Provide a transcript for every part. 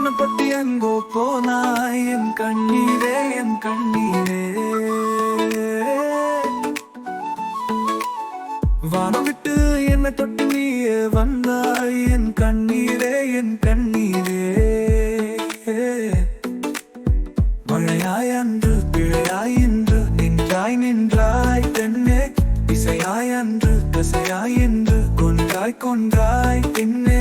கண்ணப்பட்டு எங்கோ போனாய் என் கண்ணீரே என் கண்ணீரே. வானம் விட்டு என்னை தொட்டு நீயே வந்தாய் என் கண்ணீரே என் கண்ணீரே. மழையாய் அன்று பிழையாய் இன்று நின்றாய் நின்றாய் தென்னே. இசையாய் அன்று தசையாய் என்று கொன்றாய் கொன்றாய் பின்னே.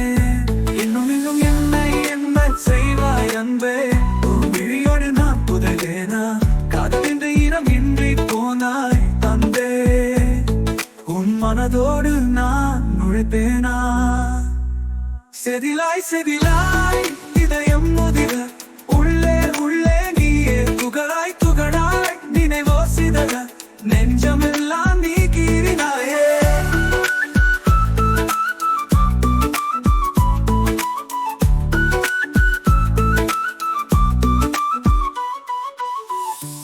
உன் நான் நுழைப்பேனா செதிலாய் செதிலாய் இதயம் முதிர உள்ளே உள்ளே நீயே துகளாய் துகளாய் நினைவோ சிதற நெஞ்சமெல்லாம் நீ கீறினாயே.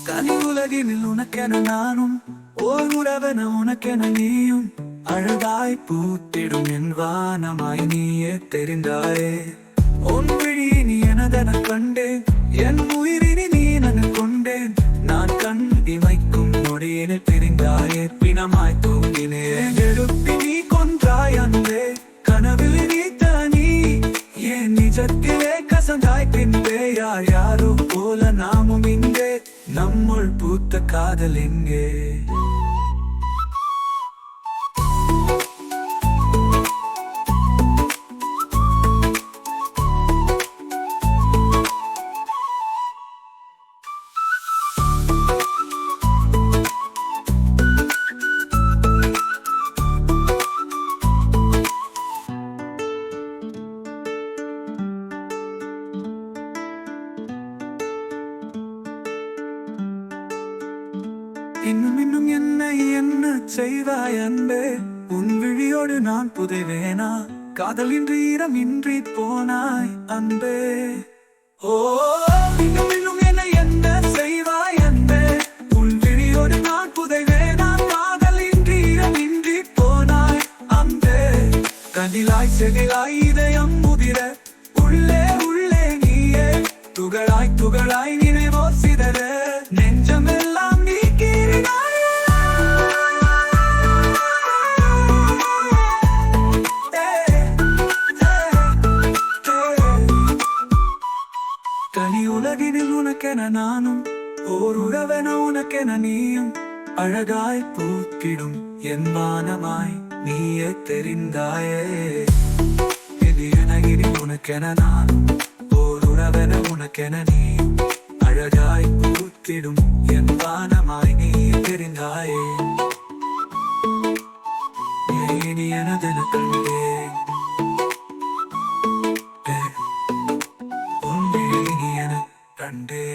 கனி உலகினில் உனக்கென நானும் ஓர் உறவென உனக்கென நீயும். அழகாய் பூத்திடும் என் வானமாய் நீயே தெரிந்தாயே. உன் விழி நீ எனதென கண்டேன். என் உயிரினி நீ நன கொண்டேன். நான் கண் இமைக்கும் நொடியினில் தெரிந்தாயே. பிணமாய் தூங்கினேன். எழுப்பி நீ கொன்றாய் அன்பே. கனவில் நீ. தனி என் நிஜத்திலே கசந்தாய் பின்பே. யார் யாரோ போல நாமும் இங்கே நம்முள் பூத்த காதல் எங்கே? இன்னும் இன்னும் என்னை என்ன செய்வாய் அன்பே? உன் விழியோடு நான் புதைவேனா? காதலின்றி ஈரம் இன்றி போனாய் அன்பே. ஓ இன்னும் இன்னும் என்னை என்ன செய்வாய் அன்பே? உன் விழியோடு நான் புதைவேனா? காதலின்றி ஈரம் இன்றி போனாய் அன்பே. கனிலாய் செதிலாய் இதயம் முதிர உள்ளே உள்ளே நீயே. துகளாய் துகளாய் தனி உலகினில் உனக்கென நானும் ஓர் உறவென உனக்கென நீயும். அழகாய் பூக்கிடும் என் வானமாய் நீயே தெரிந்தாயே. இது எனகிரி உனக்கென நானும் ஓர் உறவென உனக்கென நீயும். அழகாய் பூத்திடும் என் வானமாய் நீயே தெரிந்தாயே. நீ எனதென கண்டேன் உன் விழி நீ என கண்டே